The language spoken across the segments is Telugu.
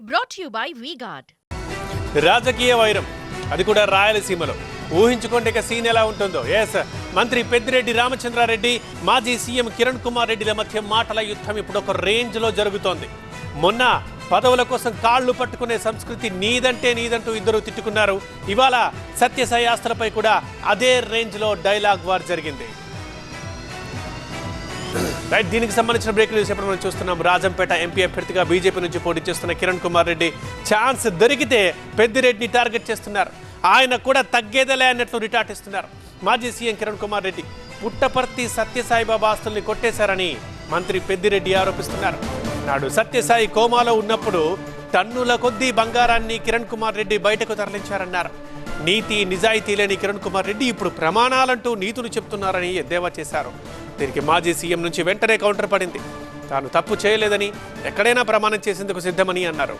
బ్రాట్ యు బై వీగార్డ్ రాజకీయ వైరం. అది కూడా రాయలసీమలో. ఊహించుకోండి ఇక సీన్ ఎలా ఉంటుందో. ఎస్ మంత్రి పెద్దిరెడ్డి రామచంద్రారెడ్డి మాజీ సీఎం కిరణ్ కుమార్ రెడ్డిల మధ్య మాటల యుద్ధం ఇప్పుడు ఒక రేంజ్లో జరుగుతోంది. మొన్న పదవుల కోసం కాళ్ళు పట్టుకునే సంస్కృతి నీదంటే నీదంటూ ఇద్దరు తిట్టుకున్నారు. ఇవాళ సత్యసాయి ఆస్తులపై కూడా అదే రేంజ్లో డైలాగ్ వార్ జరిగింది. రైట్ దీనికి సంబంధించిన బ్రేక్ న్యూస్ ఎప్పుడు మనం చూస్తున్నాం. రాజంపేట ఎంపీ అభ్యర్థిగా బీజేపీ నుంచి పోటీ చేస్తున్న కిరణ్ కుమార్ రెడ్డి ఛాన్స్ దొరికితే పెద్దిరెడ్డిని టార్గెట్ చేస్తున్నారు. ఆయన కూడా తగ్గేదలే అన్నట్లు రిటాటిస్తున్నారు మాజీ సీఎం కిరణ్ కుమార్ రెడ్డి పుట్టపర్తి సత్యసాయిబాబా ఆస్తుల్ని కొట్టేశారని మంత్రి పెద్దిరెడ్డి ఆరోపిస్తున్నారు. నాడు సత్యసాయి కోమాలో ఉన్నప్పుడు టన్నుల కొద్దీ బంగారాన్ని కిరణ్ కుమార్ రెడ్డి బయటకు తరలించారన్నారు. నీతి నిజాయితీ లేని కిరణ్ కుమార్ రెడ్డి ఇప్పుడు ప్రమాణాలంటూ నీతులు చెప్తున్నారని ఎద్దేవా చేశారు. దీనికి మాజీ సీఎం నుంచి వెంటనే కౌంటర్ పడింది. తాను తప్పు చేయలేదని ఎక్కడైనా ప్రమాణం చేసేందుకు సిద్ధమని అన్నారు.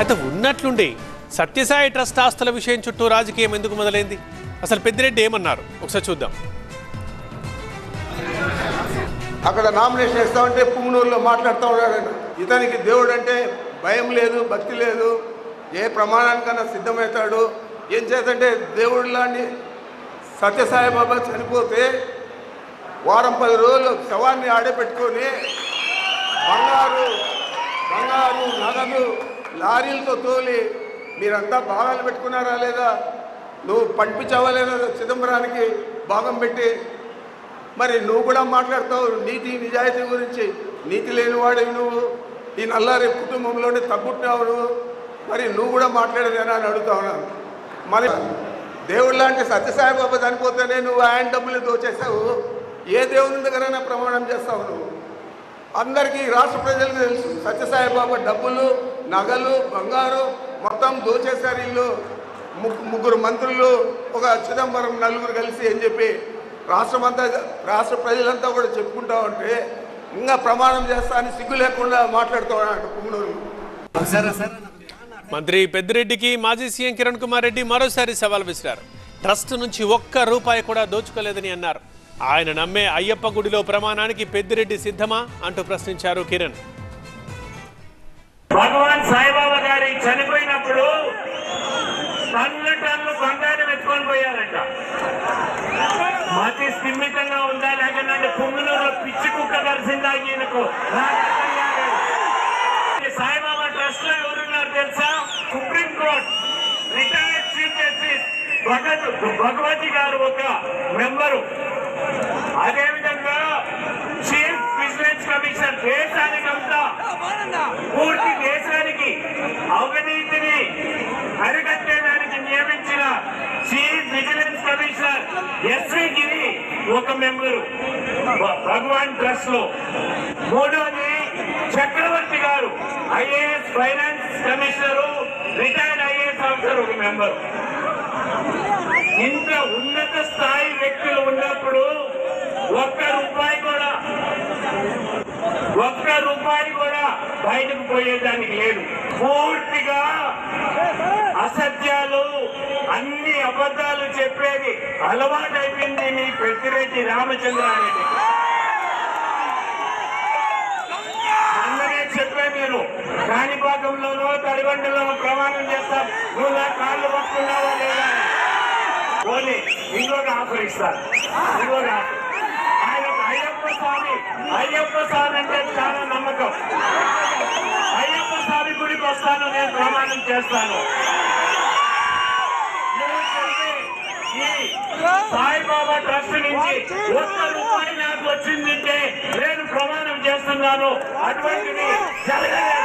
అయితే ఉన్నట్లుండి సత్యసాయి ట్రస్ట్ ఆస్తుల విషయం చుట్టూ రాజకీయం ఎందుకు మొదలైంది? అసలు పెద్దిరెడ్డి ఏమన్నారు? ఒకసారి చూద్దాం. అక్కడ నామినేషన్ ఇస్తామంటే పుంగనూరులో మాట్లాడుతూ ఉన్నాడు ఇతనికి దేవుడు అంటే భయం లేదు భక్తి లేదు. ఏ ప్రమాణానికన్నా సిద్ధమవుతాడు. ఏం చేతంటే దేవుడు లాంటి సత్యసాయిబాబా చనిపోతే వారం పది రోజులు శవాన్ని ఆడపెట్టుకొని బంగారు బంగారు నగదు లారీలతో తోలి మీరంతా భాగాలు పెట్టుకున్నారా లేదా? నువ్వు పంపించావా లేదా చిదంబరానికి భాగం పెట్టి మరి నువ్వు కూడా మాట్లాడతావు నీతి నిజాయితీ గురించి. నీతి లేనివాడివి నువ్వు. ఈ నల్లారి కుటుంబంలోనే తగ్గుట్టినావు నువ్వు మరి నువ్వు కూడా మాట్లాడలేనా అని అడుగుతా ఉన్నాను. మరి దేవుడు లాంటి సత్యసాయిబాబా చనిపోతేనే నువ్వు ఆయన డబ్బులు దోచేసావు ఏ దేవుని దగ్గరైనా ప్రమాణం చేస్తావు నువ్వు. అందరికీ రాష్ట్ర ప్రజలకు తెలుసు సత్యసాయిబాబా డబ్బులు నగలు బంగారు మొత్తం దోచేశారు ఇల్లు. ముగ్గురు మంత్రులు ఒక చిదంబరం నలుగురు కలిసి అని చెప్పి రాష్ట్రమంతా రాష్ట్ర ప్రజలంతా కూడా చెప్పుకుంటా ఉంటే ఇంకా ప్రమాణం చేస్తా అని సిగ్గు లేకుండా మాట్లాడుతూ ఉన్నాడు పుంగనూరు మంత్రి పెద్దిరెడ్డికి మాజీ సీఎం కిరణ్ కుమార్ రెడ్డి మరోసారి సవాల్ విసిరారు. ట్రస్ట్ నుంచి ఒక్క రూపాయి కూడా దోచుకోలేదని అన్నారు. ఆయన నమ్మే అయ్యప్ప గుడిలో ప్రమాణానికి పెద్దిరెడ్డి సిద్ధమా అంటూ ప్రశ్నించారు కిరణ్. భగవాన్ సాయిబాబా గారి చనిపోయినప్పుడు టన్ను టన్ను బంగారం ఎత్తుకొని పోయారంట. మతి స్థిమితంగా ఉందా లేకపోతే పుంగునూరులో పిచ్చి కుక్క కలిసిందా ఈయనకు? సాయిబాబా ట్రస్ట్లో ఎవరున్నారు తెలుసా? Supreme court retired chief justice Bhagat Bhagwati గారు ఒక మెంబరు. అదేవిధంగా చీఫ్ విజిలెన్స్ కమిషన్ దేశానికంతా పూర్తి దేశానికి అవినీతిని అరికట్టేదానికి నియమించిన చీఫ్ విజిలెన్స్ కమిషనర్ ఎస్వి ఒక మెంబరు. భగవాన్ ట్రస్ట్లో. మూడోది చక్రవర్తి గారు. IAS finance commissioner retired IAS officer ఒక మెంబర్. ఇంత ఉన్నత స్థాయి వ్యక్తులు ఉన్నప్పుడు ఒక్క రూపాయి కూడా ఒక్క రూపాయి కూడా బయటకు పోయేదానికి లేదు. పూర్తిగా అసత్యాలు అన్ని అబద్ధాలు చెప్పేది అలవాటైపోయింది మీ పెద్దిరెడ్డి రామచంద్రారెడ్డి. అందరే చెప్పే మీరు? కాణిపాకంలోనో తడిబండలోనో ప్రమాణం చేస్తాం నువ్వు నా కాళ్ళు పట్టుకున్నావా లేదా? అని. పోనీ ఇంకొక ఆఫర్ ఇస్తారు ఇంకొక ఆఫర్. అయ్యప్ప స్వామి అయ్యప్ప స్వామి అంటే చాలా నమ్మకం. అయ్యప్ప స్వామి గుడికి వస్తాను నేను ప్రమాణం చేస్తాను నువ్వు చెప్పే ఈ సాయిబాబా ట్రస్ట్ నుంచి ఒక్క రూపాయి నాకు వచ్చిందంటే నేను ప్రమాణం చేస్తున్నాను. అటువంటిది జరగలేదు.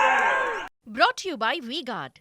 Brought to you by VGuard.